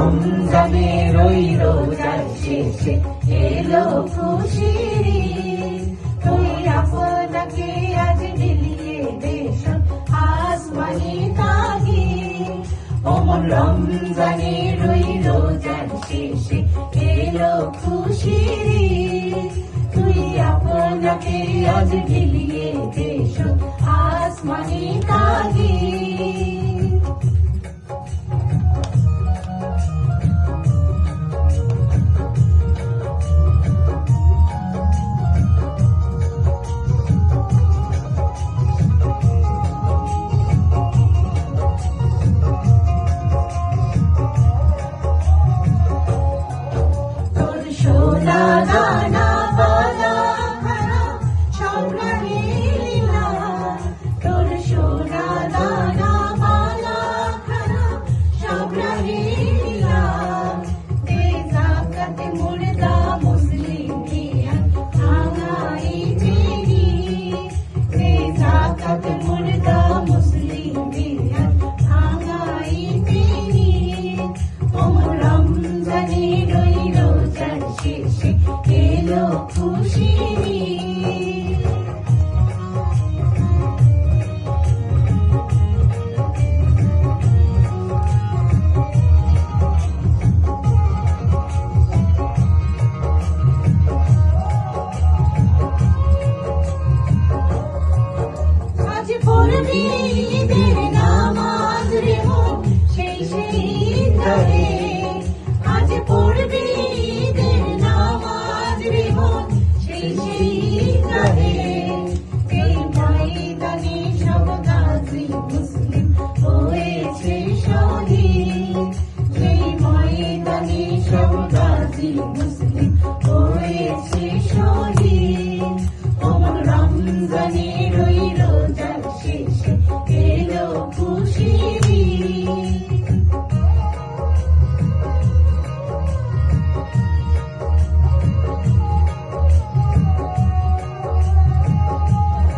রমজানের ওই রোজার শেষে এলো খুশি তুই আপনাকে আজ মিলিয়ে দেশ আসমানি তাগি। অমন রমজানের ওই রোজার শেষে এলো খুশি তুই আপনাকে আজ মিলিয়ে দেশ আসমানি তাগি। 有福气。Tanzania.